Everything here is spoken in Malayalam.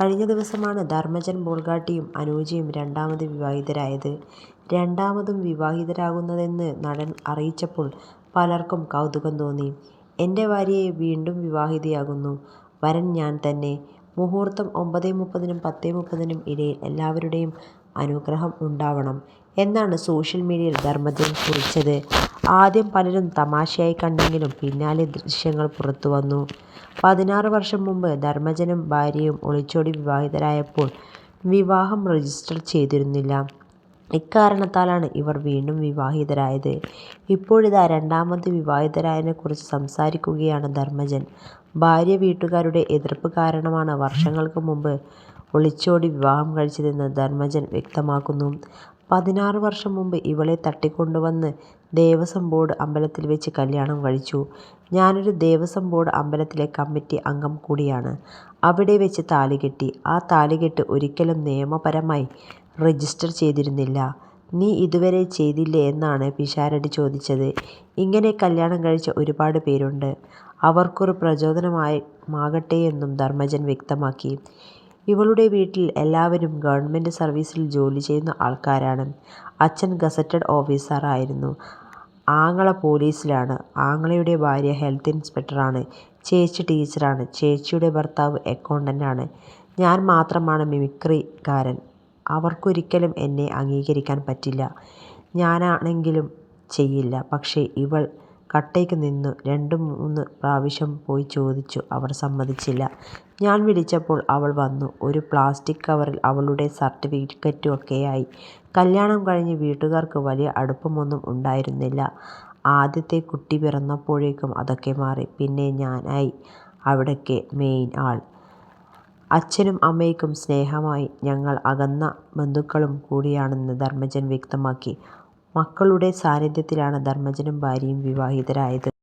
കഴിഞ്ഞ ദിവസമാണ് ധർമ്മജൻ ബോൾഗാട്ടിയും അനൂജയും രണ്ടാമത് വിവാഹിതരായത്. രണ്ടാമതും വിവാഹിതരാകുന്നതെന്ന് നടൻ അറിയിച്ചപ്പോൾ പലർക്കും കൗതുകം തോന്നി. എന്റെ ഭാര്യ വീണ്ടും വിവാഹിതയാകുന്നു. വരൻ ഞാൻ തന്നെ. മുഹൂർത്തം ഒമ്പതേ മുപ്പതിനും പത്തേ മുപ്പതിനും ഇടയിൽ എല്ലാവരുടെയും അനുഗ്രഹം ഉണ്ടാവണം" എന്നാണ് സോഷ്യൽ മീഡിയയിൽ ധർമ്മജൻ കുറിച്ചത്. ആദ്യം പലരും തമാശയായി കണ്ടെങ്കിലും പിന്നാലെ ദൃശ്യങ്ങൾ പുറത്തു വന്നു പതിനാറ് വർഷം മുമ്പ് ധർമ്മജനും ഭാര്യയും ഒളിച്ചോടി വിവാഹിതരായപ്പോൾ വിവാഹം രജിസ്റ്റർ ചെയ്തിരുന്നില്ല. ഇക്കാരണത്താലാണ് ഇവർ വീണ്ടും വിവാഹിതരായത്. ഇപ്പോഴിതാ രണ്ടാമത് വിവാഹിതരായതിനെക്കുറിച്ച് സംസാരിക്കുകയാണ് ധർമ്മജൻ. ഭാര്യ വീട്ടുകാരുടെ എതിർപ്പ് കാരണമാണ് വർഷങ്ങൾക്ക് മുമ്പ് ഒളിച്ചോടി വിവാഹം കഴിച്ചതെന്ന് ധർമ്മജൻ വ്യക്തമാക്കുന്നു. പതിനാറ് വർഷം മുമ്പ് ഇവളെ തട്ടിക്കൊണ്ടുവന്ന് ദേവസ്വം ബോർഡ് അമ്പലത്തിൽ വെച്ച് കല്യാണം കഴിച്ചു. ഞാനൊരു ദേവസ്വം ബോർഡ് അമ്പലത്തിലെ കമ്മിറ്റി അംഗം കൂടിയാണ്. അവിടെ വെച്ച് താലികെട്ടി. ആ താലികെട്ട് ഒരിക്കലും നിയമപരമായി രജിസ്റ്റർ ചെയ്തിരുന്നില്ല. "നീ ഇതുവരെ ചെയ്തില്ലേ എന്നാണ് പിഷാരടി ചോദിച്ചത്. ഇങ്ങനെ കല്യാണം കഴിച്ച ഒരുപാട് പേരുണ്ട്. അവർക്കൊരു പ്രചോദനമാകട്ടെയെന്നും ധർമ്മജൻ വ്യക്തമാക്കി. ഇവളുടെ വീട്ടിൽ എല്ലാവരും ഗവൺമെന്റ് സർവീസിൽ ജോലി ചെയ്യുന്ന ആൾക്കാരാണ്. അച്ഛൻ ഗസറ്റഡ് ഓഫീസറായിരുന്നു ആങ്ങള പോലീസിലാണ്. ആങ്ങളയുടെ ഭാര്യ ഹെൽത്ത് ഇൻസ്പെക്ടറാണ്. ചേച്ചി ടീച്ചറാണ്. ചേച്ചിയുടെ ഭർത്താവ് അക്കൗണ്ടന്റാണ്. ഞാൻ മാത്രമാണ് മിമിക്രിക്കാരൻ. അവർക്കൊരിക്കലും എന്നെ അംഗീകരിക്കാൻ പറ്റില്ല. ഞാനാണെങ്കിലും ചെയ്യില്ല. പക്ഷേ ഇവൾ കട്ടയ്ക്ക് നിന്നു. രണ്ടു മൂന്ന് പ്രാവശ്യം പോയി ചോദിച്ചു. അവർ സമ്മതിച്ചില്ല. ഞാൻ വിളിച്ചപ്പോൾ അവൾ വന്നു. ഒരു പ്ലാസ്റ്റിക് കവറിൽ അവളുടെ സർട്ടിഫിക്കറ്റുമൊക്കെയായി. കല്യാണം കഴിഞ്ഞ് വീട്ടുകാർക്ക് വലിയ അടുപ്പമൊന്നും ഉണ്ടായിരുന്നില്ല. ആദ്യത്തെ കുട്ടി പിറന്നപ്പോഴേക്കും അതൊക്കെ മാറി. പിന്നെ ഞാനായി അവിടേക്ക് മെയിൻ ആൾ. അച്ഛനും അമ്മയ്ക്കും സ്നേഹമായി. ഞങ്ങൾ അകന്ന ബന്ധുക്കളും കൂടിയാണെന്ന് ധർമ്മജൻ വ്യക്തമാക്കി. മക്കളുടെ സാന്നിധ്യത്തിലാണ് ധർമ്മജനും ഭാര്യയും വിവാഹിതരായത്.